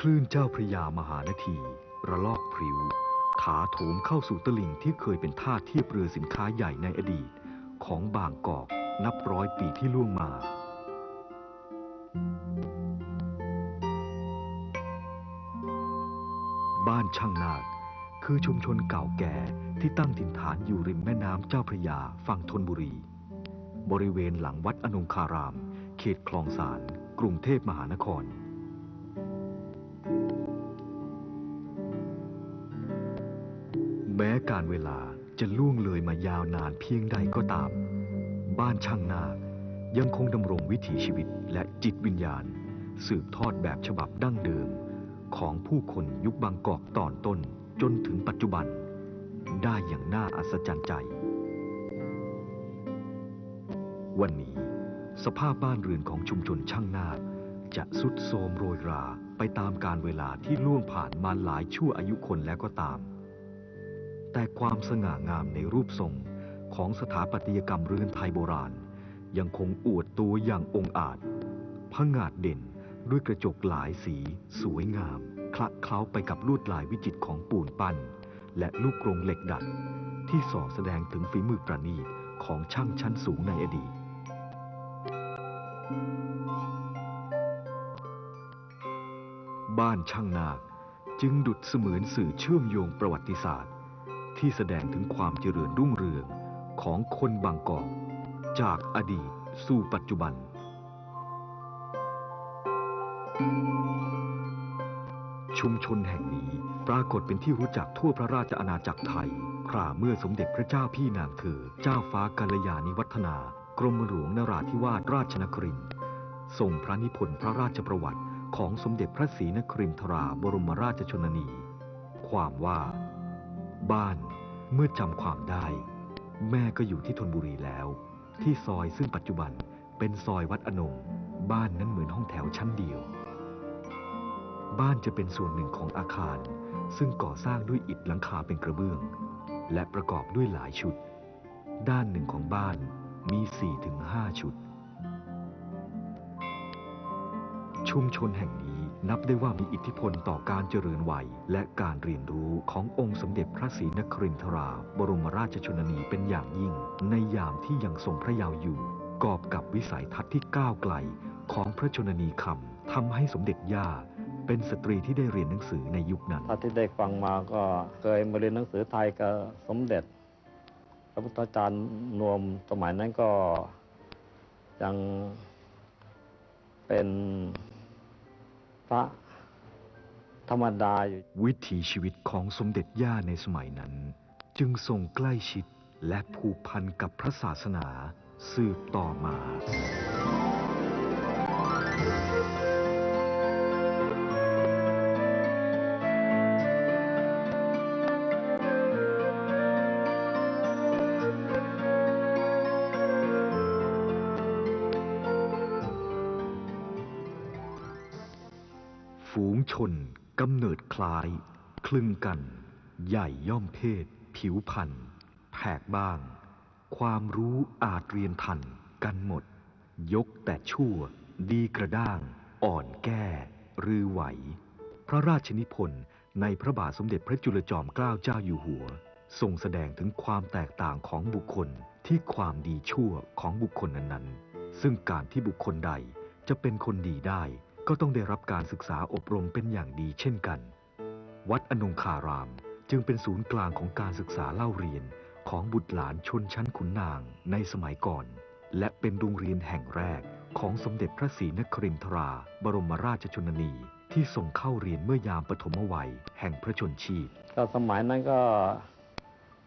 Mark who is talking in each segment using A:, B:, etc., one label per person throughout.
A: คลื่นเจ้าพระยามหานาที ระลอกพริ้ว ถาโถมเข้าสู่ตลิ่งที่เคยเป็นท่าเทียบเรือสินค้าใหญ่ในอดีต ของบางกอกนับร้อยปีที่ล่วงมา บ้านช่างนาคคือชุมชนเก่าแก่ที่ตั้งถิ่นฐานอยู่ริมแม่น้ำเจ้าพระยาฝั่งธนบุรี บริเวณหลังวัดอนงคาราม เขตคลองสารกรุงเทพมหานคร ม้การเวลาจะล่วงเลยมายาวนานเพียงใดก็ตาม บ้านช่างนาคยังคงดำรงวิถีชีวิตและจิตวิญญาณ สืบทอดแบบฉบับดั้งเดิม ของผู้คนยุคบางกอกตอนต้นจนถึงปัจจุบัน ได้อย่างน่าอัศจรรย์ใจ วันนี้ สภาพบ้านเรือนของชุมชนช่างนาคจะสุดโทรมโรยราไปตามการเวลาที่ล่วงผ่านมาหลายชั่วอายุคนแล้วก็ตาม แต่ความสง่างามในรูปทรงของสถาปัตยกรรมเรือนไทยโบราณ ยังคงอวดตัวอย่างองอาจผงาดเด่นด้วยกระจกหลายสี สวยงาม คละเคล้าไปกับลวดลายวิจิตรของปูนปั้น และลูกกรงเหล็กดัด ที่ส่อแสดงถึงฝีมือประณีตของช่างชั้นสูงในอดีตบ้านช่างนาคจึงดุดเสมือนสื่อเชื่อมโยงประวัติศาสตร์ ที่แสดงถึงความเจริญรุ่งเรืองของคนบางกอก จากอดีตสู่ปัจจุบัน ชุมชนแห่งนี้ปรากฏเป็นที่รู้จักทั่วพระราชอาณาจักรไทย คราเมื่อสมเด็จพระเจ้าพี่นางเธอ เจ้าฟ้ากัลยาณิวัฒนากรมหลวงนราธิวาสราชนครินทรงพระนิพนธ์พระราชประวัติของสมเด็จพระศรีนครินทราบรมราชชนนี ความว่า บ้านเมื่อจำความได้ แม่ก็อยู่ที่ธนบุรีแล้ว ที่ซอยซึ่งปัจจุบันเป็นซอยวัดอนงบ้านนั้นเหมือนห้องแถวชั้นเดียว บ้านจะเป็นส่วนหนึ่งของอาคาร ซึ่งก่อสร้างด้วยอิฐหลังคาเป็นกระเบื้อง และประกอบด้วยหลายชุด ด้านหนึ่งของบ้านมี4-5ชุด ชุมชนแห่งนี้ นับได้ว่ามีอิทธิพลต่อการเจริญวัย และการเรียนรู้ขององค์สมเด็จพระศรีนครินทรา บรมราชชนนีเป็นอย่างยิ่ง ในยามที่ยังทรงพระเยาว์อยู่ กอบกับวิสัยทัศน์ที่ก้าวไกลของพระชนนีคำทำให้สมเด็จย่าเป็นสตรีที่ได้เรียนหนังสือในยุคนั้น
B: ถ้าที่ได้ฟังมาก็เคยมาเรียนหนังสือไทยกับสมเด็จ พระพุทธจารย์นวมสมัยนั้นก็ยังเป็น พระธรรมดาอยู่
A: วิถีชีวิตของสมเด็จย่าในสมัยนั้น จึงทรงใกล้ชิดและผูกพันกับพระศาสนาสืบต่อมา ฝูงชนกำเนิดคล้าย คลึงกัน ใหญ่ย่อมเพศ ผิวพันธุ์แผกบ้าง ความรู้อาจเรียนทันกันหมด ยกแต่ชั่วดีกระด้าง อ่อนแก้ รือไหว พระราชนิพนธ์ในพระบาทสมเด็จพระจุลจอมเกล้าเจ้าอยู่หัวทรงแสดงถึงความแตกต่างของบุคคลที่ความดีชั่วของบุคคลนั้นๆ ซึ่งการที่บุคคลใดจะเป็นคนดีได้ ก็ต้องได้รับการศึกษาอบรมเป็นอย่างดีเช่นกัน วัดอนงคารามจึงเป็นศูนย์กลางของการศึกษาเล่าเรียนของบุตรหลานชนชั้นขุนนางในสมัยก่อน และเป็นโรงเรียนแห่งแรกของสมเด็จพระศรีนครินทรา บรมราชชนนีที่ส่งเข้าเรียนเมื่อยามปฐมวัย แห่งพระชนชีพ
B: ก็สมัยนั้นก็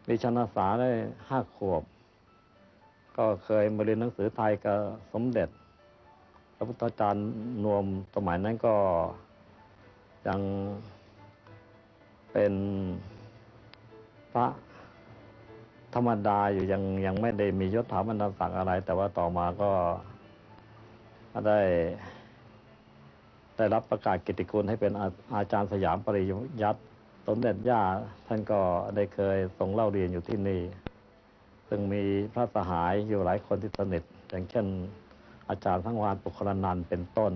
B: มีชนษาได้ห้าขวบ ก็เคยมาเรียนหนังสือไทยกับสมเด็จ พระพุทธาจารย์นวมสมัยนั้นก็ยังเป็นพระธรรมดาอยู่ยังยังไม่ได้มียศถาบรรดาศักดิ์อะไร แต่ว่าต่อมาก็ได้ได้รับประกาศกิตติคุณให้เป็นอาอาจารย์สยามปริยัติสมเด็จย่าท่านก็ได้เคยทรงเล่าเรียนอยู่ที่นี่ ซึ่งมีพระสหายอยู่หลายคนที่สนิทอย่างเช่น อาจารย์ทั้งวานปุคลนันเป็นต้น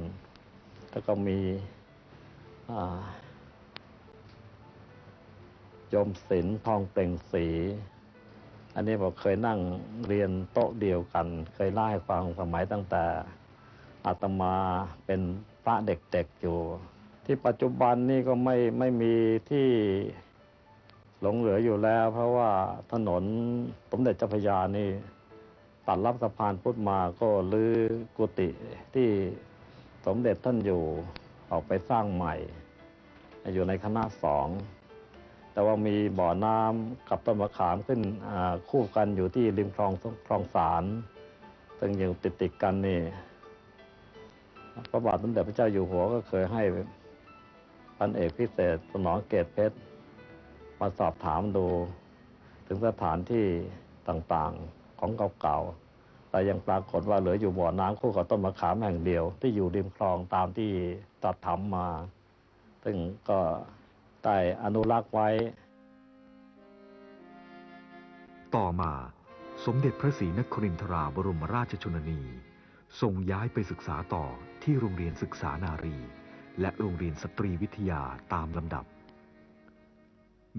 B: แล้วก็มีโยมศิลทองเปล่งศรีอันนี้ผมเคยนั่งเรียนโต๊ะเดียวกัน เคยเล่าให้ฟังสมัยตั้งแต่อาตมาเป็นพระเด็กๆอยู่ ที่ปัจจุบันนี่ก็ไม่ไม่มีที่หลงเหลืออยู่แล้ว เพราะว่าถนนสมเด็จเจ้าพระยานี่ ตัดรับสะพานพุทธมาก็ลื้อกุฏิที่สมเด็จท่านอยู่ออกไปสร้างใหม่ อยู่ในคณะสอง แต่ว่ามีบ่อน้ำกับต้นมะขามขึ้นคู่กันอยู่ที่ริมคลองคลองสารซึ่งอยู่ติดติดกันนี่พระบาทสมเด็จพระเจ้าอยู่หัวก็เคยให้พันเอกพิเศษสนองเกตเพชรมาสอบถามดู ถึงสถานที่ต่างๆ ของเก่าๆ แต่ยังปรากฏว่าเหลืออยู่บ่อน้ำคู่กับต้นมะขามแห่งเดียว ที่อยู่ริมคลองตามที่ตัดทำมา ซึ่งก็ได้อนุรักษ์ไว้
A: ต่อมาสมเด็จพระศรีนครินทราบรมราชชนนีทรงย้ายไปศึกษาต่อที่โรงเรียนศึกษานารี และโรงเรียนสตรีวิทยาตามลำดับ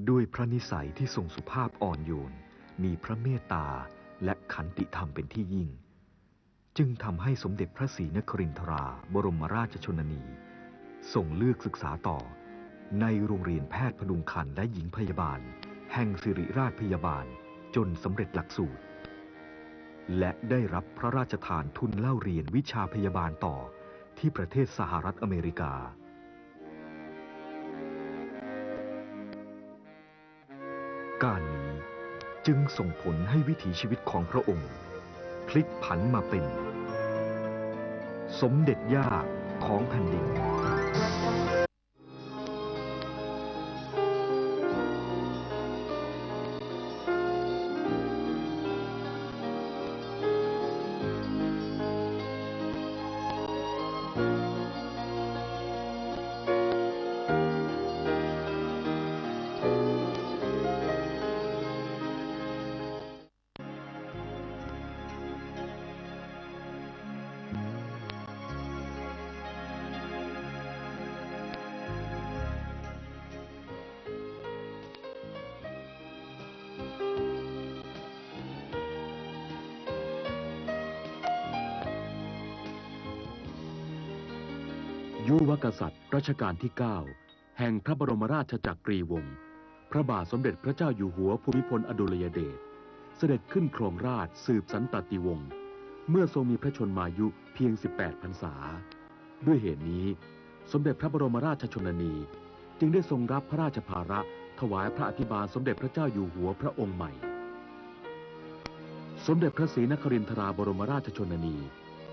A: ด้วยพระนิสัยที่ทรงสุภาพอ่อนโยน มีพระเมตตา และขันติธรรมเป็นที่ยิ่ง จึงทำให้สมเด็จพระศรีนครินทราบรมราชชนนีทรงเลือกศึกษาต่อ ในโรงเรียนแพทย์พดุงคันและหญิงพยาบาล แห่งสิริราชพยาบาลจนสำเร็จหลักสูตร และได้รับพระราชทานทุนเล่าเรียนวิชาพยาบาลต่อที่ประเทศสหรัฐอเมริกาการนี้ จึงส่งผลให้วิถีชีวิตของพระองค์ พลิกผันมาเป็น สมเด็จย่าของแผ่นดิน
C: ยุวกษัตริย์รัชกาลที่ 9 แห่งพระบรมราชจักรีวงศ์พระบาทสมเด็จพระเจ้าอยู่หัวภูมิพลอดุลยเดชเสด็จขึ้นครองราชสืบสันตติวงศ์เมื่อทรงมีพระชนมายุเพียง 18 พรรษา ด้วยเหตุนี้ สมเด็จพระบรมราชชนนี จึงได้ทรงรับพระราชภาระถวายพระอภิบาลสมเด็จพระเจ้าอยู่หัวพระองค์ใหม่ สมเด็จพระศรีนครินทราบรมราชชนนี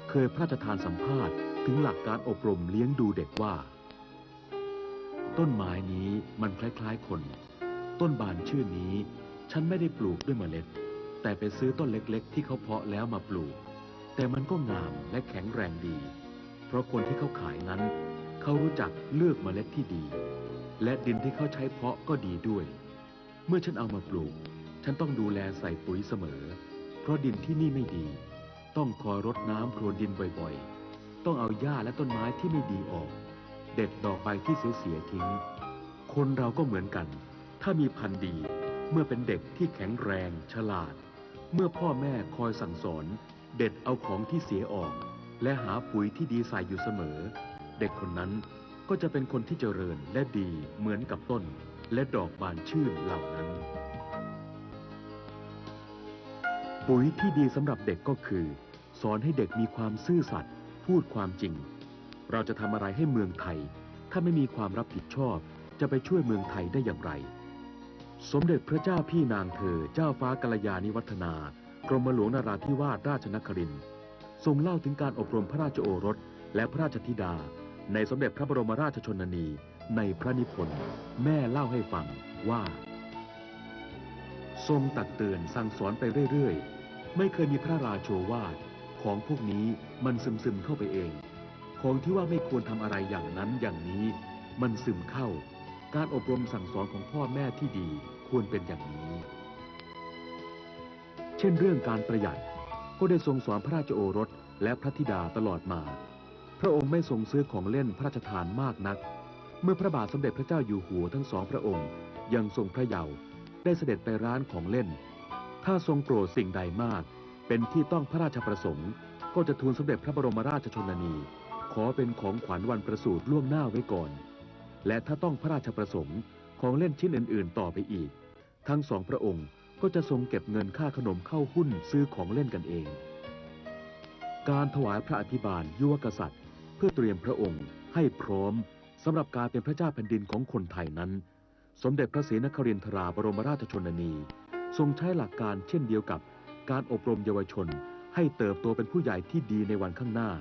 C: เคยพระราชทานสัมภาษณ์ ถึงหลักการอบรมเลี้ยงดูเด็กว่า ต้นไม้นี้มันคล้ายๆคน ต้นบานชื่อนี้ ฉันไม่ได้ปลูกด้วยเมล็ด แต่ไปซื้อต้นเล็กๆ ที่เขาเพาะแล้วมาปลูก แต่มันก็งามและแข็งแรงดี เพราะคนที่เขาขายนั้น เขารู้จักเลือกเมล็ดที่ดี และดินที่เขาใช้เพาะก็ดีด้วย เมื่อฉันเอามาปลูก ฉันต้องดูแลใส่ปุ๋ยเสมอ เพราะดินที่นี่ไม่ดี ต้องคอยรดน้ำพรวนดินบ่อยๆ ต้องเอาหญ้าและต้นไม้ที่ไม่ดีออก เด็ดดอกใบที่เสียๆทิ้ง คนเราก็เหมือนกัน ถ้ามีพันธุ์ดี เมื่อเป็นเด็กที่แข็งแรง ฉลาด เมื่อพ่อแม่คอยสั่งสอน เด็ดเอาของที่เสียออก และหาปุ๋ยที่ดีใส่อยู่เสมอ เด็กคนนั้นก็จะเป็นคนที่เจริญและดีเหมือนกับต้น และดอกบานชื่นเหล่านั้น ปุ๋ยที่ดีสำหรับเด็กก็คือ สอนให้เด็กมีความซื่อสัตย์ พูดความจริง เราจะทำอะไรให้เมืองไทย ถ้าไม่มีความรับผิดชอบ จะไปช่วยเมืองไทยได้อย่างไร สมเด็จพระเจ้าพี่นางเธอ เจ้าฟ้ากัลยาณิวัฒนากรมหลวงนราธิวาสราชนครินทร์ทรงเล่าถึงการอบรมพระราชโอรส และพระราชธิดา ในสมเด็จพระบรมราชชนนี ในพระนิพนธ์แม่เล่าให้ฟังว่า ทรงตักเตือนสั่งสอนไปเรื่อยๆ ไม่เคยมีพระราโชวาท ของพวกนี้มันซึมซึมเข้าไปเอง ของที่ว่าไม่ควรทำอะไรอย่างนั้นอย่างนี้ มันซึมเข้า การอบรมสั่งสอนของพ่อแม่ที่ดีควรเป็นอย่างนี้ เช่นเรื่องการประหยัดก็ได้ทรงสอนพระราชโอรสและพระธิดาตลอดมา พระองค์ไม่ทรงซื้อของเล่นพระราชทานมากนัก เมื่อพระบาทสมเด็จพระเจ้าอยู่หัวทั้งสองพระองค์ ยังทรงพระเยาว์ได้เสด็จไปร้านของเล่น ถ้าทรงโปรดสิ่งใดมาก เป็นที่ต้องพระราชประสงค์ ก็จะทูลสมเด็จพระบรมราชชนนี ขอเป็นของขวัญวันประสูติล่วงหน้าไว้ก่อน และถ้าต้องพระราชประสงค์ของเล่นชิ้นอื่น ๆ ต่อไปอีก ทั้งสองพระองค์ก็จะทรงเก็บเงินค่าขนมเข้าหุ้นซื้อของเล่นกันเอง การถวายพระอธิบาลยุวกษัตริย์ เพื่อเตรียมพระองค์ให้พร้อมสำหรับการเป็นพระเจ้าแผ่นดินของคนไทยนั้น สมเด็จพระศรีนครินทราบรมราชชนนี ทรงใช้หลักการเช่นเดียวกับ การอบรมเยาวชนให้เติบโตเป็นผู้ใหญ่ที่ดีในวันข้างหน้า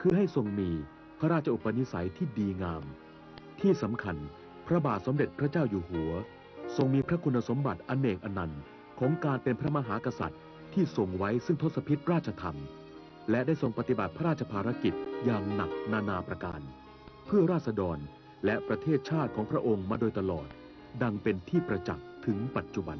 C: คือให้ทรงมีพระราชอุปนิสัยที่ดีงาม ที่สำคัญพระบาทสมเด็จพระเจ้าอยู่หัว ทรงมีพระคุณสมบัติอนเนกอนันต์ของการเป็นพระมหากษัตริย์ ที่ทรงไว้ซึ่งทศพิธราชธรรม และได้ทรงปฏิบัติพระราชภารกิจอย่างหนักนานาประการ เพื่อราษฎรและประเทศชาติของพระองค์มาโดยตลอด ดังเป็นที่ประจักษ์ถึงปัจจุบัน